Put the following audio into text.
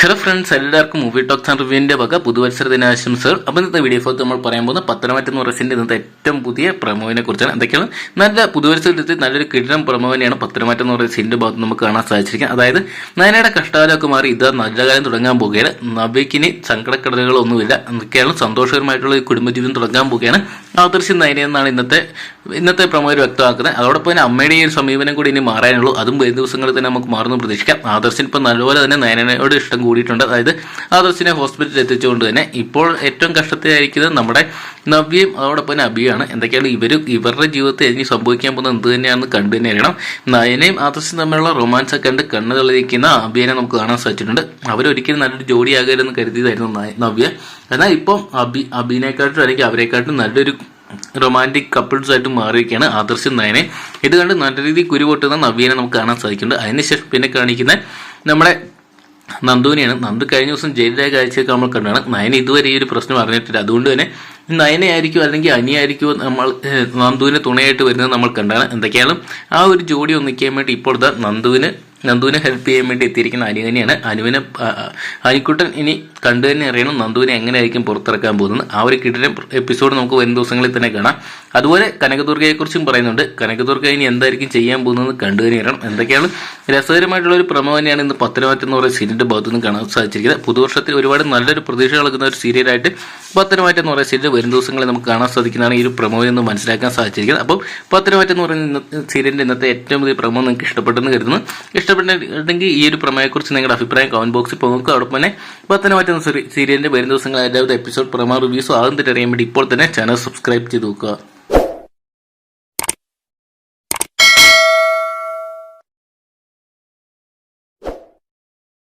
Hello friends എല്ലാവർക്കും movie talks and റിവ്യൂവിന്റെ വക പുതുവത്സര ദിനാശംസകൾ അപ്പോൾ ഇന്നത്തെ വീഡിയോ ഫോത്ത് നമ്മൾ പറയാൻ പോകുന്ന പത്തനംതിട്ട പറയുന്നത് ഇന്നത്തെ ഏറ്റവും പുതിയ പ്രമോവിനെ കുറിച്ചാണ്. എന്തൊക്കെയാണ്? നല്ല പുതുവത്സരത്തിൽ നല്ലൊരു കിടിലം പ്രമോവിനെയാണ് പത്തനംതിട്ട സിന്റെ ഭാഗത്ത് നമുക്ക് കാണാൻ സാധിച്ചിരിക്കുന്നത്. അതായത് നയനയുടെ കഷ്ടകാലമൊക്കെ മാറി ഇത് നല്ല കാലം തുടങ്ങാൻ പോകുകയാണ്. നബിക്കിന് സങ്കടക്കടലുകളൊന്നുമില്ല. എന്തൊക്കെയാണ്? സന്തോഷകരമായിട്ടുള്ള കുടുംബജീവിതം തുടങ്ങാൻ പോകുകയാണ്. ആദർശ് നയന എന്നാണ് ഇന്നത്തെ ഇന്നത്തെ പ്രമോയിൽ വ്യക്തമാക്കുന്നത്. അതോടൊപ്പം തന്നെ അമ്മയുടെ ഈ സമീപനം കൂടി ഇനി മാറാനുള്ളൂ. അതും വരും ദിവസങ്ങളിൽ തന്നെ നമുക്ക് മാറുന്നു പ്രതീക്ഷിക്കാം. ആദർശിന് ഇപ്പം നല്ലപോലെ തന്നെ നയനയോട് ഇഷ്ടം കൂടിയിട്ടുണ്ട്. അതായത് ആദർശിനെ ഹോസ്പിറ്റലിൽ എത്തിച്ചുകൊണ്ട് തന്നെ ഇപ്പോൾ ഏറ്റവും കഷ്ടത്തിലായിരിക്കുന്നത് നമ്മുടെ നവ്യയും അതോടൊപ്പം അഭിയാണ് എന്തൊക്കെയാണ് ഇവരും ഇവരുടെ ജീവിതത്തിൽ ഇനി സംഭവിക്കാൻ പോകുന്നത് എന്ത് തന്നെയാണെന്ന് കണ്ടു തന്നെ അറിയണം. നയനയും ആദർശും തമ്മിലുള്ള റൊമാൻസ് ഒക്കെ കണ്ട് കണ്ണു തെളിയിക്കുന്ന അഭിയനെ നമുക്ക് കാണാൻ സാധിച്ചിട്ടുണ്ട്. അവരൊരിക്കലും നല്ലൊരു ജോഡിയാകരുതെന്ന് കരുതിയതായിരുന്നു നവ്യ. എന്നാൽ ഇപ്പം അഭി അബിനെക്കാട്ടും അല്ലെങ്കിൽ അവരെക്കാട്ടും നല്ലൊരു റൊമാന്റിക് കപ്പിൾസ് ആയിട്ട് മാറിയിരിക്കുകയാണ് ആദർശം നയനെ ഇത് കണ്ട് നല്ല രീതിയിൽ കുരുപൊട്ടുന്ന നവ്യനെ നമുക്ക് കാണാൻ സാധിക്കുന്നുണ്ട്. അതിനുശേഷം പിന്നെ കാണിക്കുന്ന നമ്മുടെ നന്ദുവിനെയാണ്. നന്ദു കഴിഞ്ഞ ദിവസം ജയിലിലെ കാഴ്ചയൊക്കെ നമ്മൾ കണ്ടാണ് നയൻ ഇതുവരെ ഈ ഒരു പ്രശ്നം അറിഞ്ഞിട്ടില്ല. അതുകൊണ്ട് തന്നെ നയനയായിരിക്കും അല്ലെങ്കിൽ അനിയായിരിക്കുമോ നമ്മൾ നന്ദുവിനെ തുണയായിട്ട് വരുന്നത് നമ്മൾ കണ്ടാണ്. എന്തൊക്കെയാണ് ആ ഒരു ജോഡി ഒന്നിക്കാൻ വേണ്ടി ഇപ്പോൾ ഇതാ നന്ദുവിന് നന്ദുവിനെ ഹെൽപ്പ് ചെയ്യാൻ വേണ്ടി എത്തിയിരിക്കുന്ന അനു തന്നെയാണ് അനുവിനെ അനിക്കുട്ടൻ ഇനി കണ്ടു തന്നെ അറിയണം നന്ദുവിനെ എങ്ങനെയായിരിക്കും പുറത്തിറക്കാൻ പോകുന്നത്. ആ ഒരു കിടിലം എപ്പിസോഡ് നമുക്ക് വരും ദിവസങ്ങളിൽ തന്നെ കാണാം. അതുപോലെ കനകദുർഗയെക്കുറിച്ചും പറയുന്നുണ്ട്. കനകദുർഗ ഇനി എന്തായിരിക്കും ചെയ്യാൻ പോകുന്നത് കണ്ടു തന്നെ അറിയണം. എന്തൊക്കെയാണ് രസകരമായിട്ടുള്ള ഒരു പ്രമോ തന്നെയാണ് ഇന്ന് പത്തനമാറ്റം എന്ന് പറയുന്ന സീരിയലിന്റെ ഭാഗത്തു നിന്ന് കാണാൻ സാധിച്ചിരിക്കുന്നത്. പുതുവർഷത്തിൽ ഒരുപാട് നല്ലൊരു പ്രതീക്ഷ നൽകുന്ന ഒരു സീരിയലായിട്ട് പത്തനമാറ്റം എന്ന് പറയുന്ന സീരിയൽ വരും ദിവസങ്ങളിൽ നമുക്ക് കാണാൻ സാധിക്കുന്നതാണ് ഈ ഒരു പ്രമോ എന്ന് മനസ്സിലാക്കാൻ സാധിച്ചിരിക്കുന്നത്. അപ്പോൾ പത്തനംതിട്ട എന്ന് പറയുന്ന സീരിയലിന്റെ ഇന്നത്തെ ഏറ്റവും വലിയ പ്രമോ നിങ്ങൾക്ക് ഇഷ്ടപ്പെട്ടെന്ന് കരുതുന്നു. ഇഷ്ടപ്പെട്ടിട്ടുണ്ടെങ്കിൽ ഈ ഒരു പ്രമോയെക്കുറിച്ച് നിങ്ങളുടെ അഭിപ്രായം കമന്റ് ബോക്സിൽ പോകുക അതോടൊപ്പം തന്നെ എന്ന സീരിയലിന്റെ വരും ദിവസങ്ങളിൽ എല്ലാവരും എപ്പിസോഡ് പ്രമോ റിവ്യൂസ് ആകും. തന്നെ അറിയാൻ വേണ്ടി ഇപ്പോൾ തന്നെ ചാനൽ സബ്സ്ക്രൈബ് ചെയ്ത് നോക്കുക.